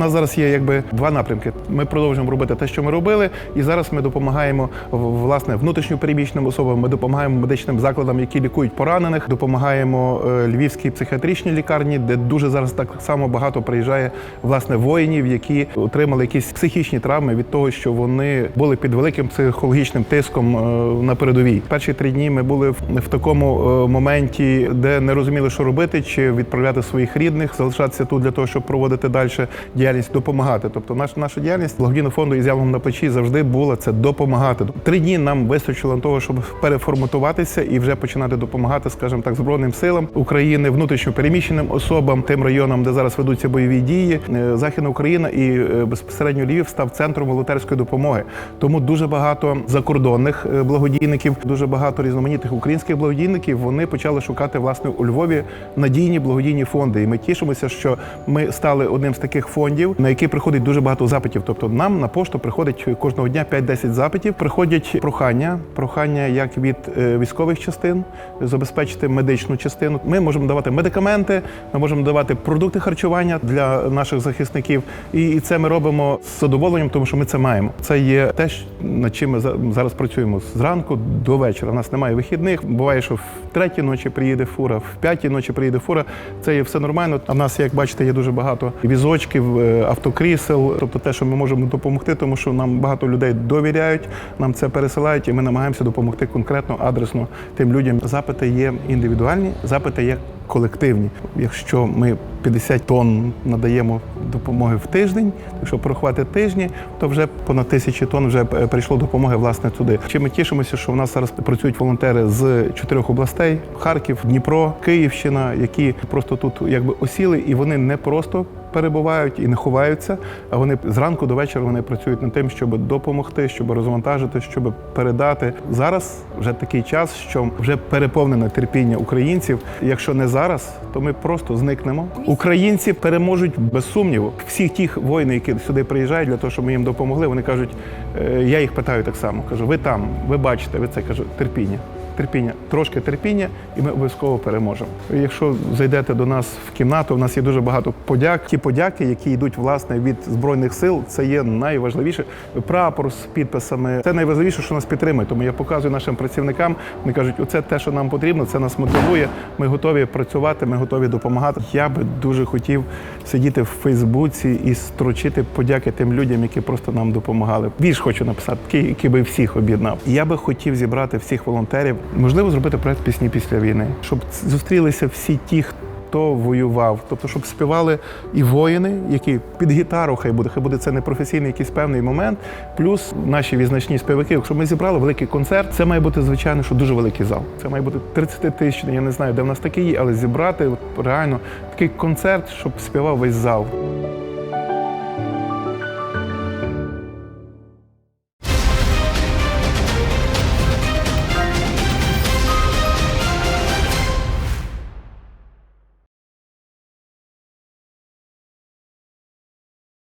нас зараз є якби два напрямки. Ми продовжуємо робити те, що ми робили, і зараз ми допомагаємо власне внутрішньо переміщеним особам. Ми допомагаємо медичним закладам, які лікують поранених. Допомагаємо е, львівській психіатричній лікарні, де дуже зараз так само багато приїжджає власне воїнів, які отримали якісь психічні травми від того, що вони були під великим психологічним тиском е, на передовій. Перші три дні ми були в, в такому е, моменті, де не розуміли, що робити, чи відправляти своїх рідних, залишатися тут для того, щоб проводити далі діяльність, допомагати. Тобто, наш, наша діяльність благодійного фонду із явом на печі завжди була це допомагати. Три дні нам вистачило на того, щоб переформатуватися і вже починати допомагати, скажімо так, збройним силам України, внутрішньо переміщеним особам, тим районам, де зараз ведуться бойові дії. Е, Західна Україна і е, безпосередньо Львів став центром волонтерської допомоги. Тому дуже багато закордонних е, благодійників, дуже багато різноманітних українських благодійників. Вони почали шукати власне у Львові надійні благодійні фонди. І ми тішимося, що ми стали одним з таких фондів, на які приходить дуже багато запитів. Тобто нам на пошту приходить кожного дня 5-10 запитів. Приходять прохання, прохання як від е, військових частин забезпечити медичну частину. Ми можемо давати медикаменти, ми можемо давати продукти харчування для наших захисників. І це ми робимо з задоволенням, тому що ми це маємо. Це є те, над чим ми зараз працюємо зранку до вечора. У нас немає вихідних. Буває, що в третій ночі приїде фура, в п'ятій ночі приїде фура. Це є все нормально. А в нас, як бачите, є дуже багато візочків, автокрісел, тобто те, що ми можемо допомогти, тому що нам багато людей довіряють, нам це пересилають, і ми намагаємося допомогти конкретно, адресно тим людям. Запити є індивідуальні, запити є колективні. Якщо ми 50 тонн надаємо допомоги в тиждень, якщо порахувати тижні, то вже понад тисячі тонн вже е, прийшло допомоги власне туди. Чи ми тішимося, що в нас зараз працюють волонтери з чотирьох областей: Харків, Дніпро, Київщина, які просто тут якби осіли, і вони не просто перебувають і не ховаються, а вони зранку до вечора вони працюють над тим, щоб допомогти, щоб розвантажити, щоб передати. Зараз вже такий час, що вже переповнене терпіння українців. Якщо не зараз, то ми просто зникнемо. Українці переможуть без сумніву. Всі ті воїни, які сюди приїжджають для того, щоб ми їм допомогли, вони кажуть, е, я їх питаю так само. Кажу, ви там, ви бачите, ви це кажу, терпіння. Терпіння, трошки терпіння, і ми обов'язково переможемо. Якщо зайдете до нас в кімнату, у нас є дуже багато подяк. Ті подяки, які йдуть власне від збройних сил, це є найважливіше. Прапор з підписами. Це найважливіше, що нас підтримує. Тому я показую нашим працівникам. Вони кажуть, оце те, що нам потрібно, це нас мотивує. Ми готові працювати, ми готові допомагати. Я би дуже хотів сидіти в Фейсбуці і строчити подяки тим людям, які просто нам допомагали. Більш хочу написати, який, би всіх об'єднав. Я би хотів зібрати всіх волонтерів, можливо, зробити проект пісні після війни, щоб зустрілися всі ті, хто воював, тобто, щоб співали і воїни, які під гітару хай буде, хай буде це не професійний якийсь певний момент, плюс наші відзначні співаки. Якщо ми зібрали великий концерт, це має бути звичайно, що дуже великий зал. Це має бути 30 тисяч. Я не знаю, де в нас такий але зібрати реально такий концерт, щоб співав весь зал.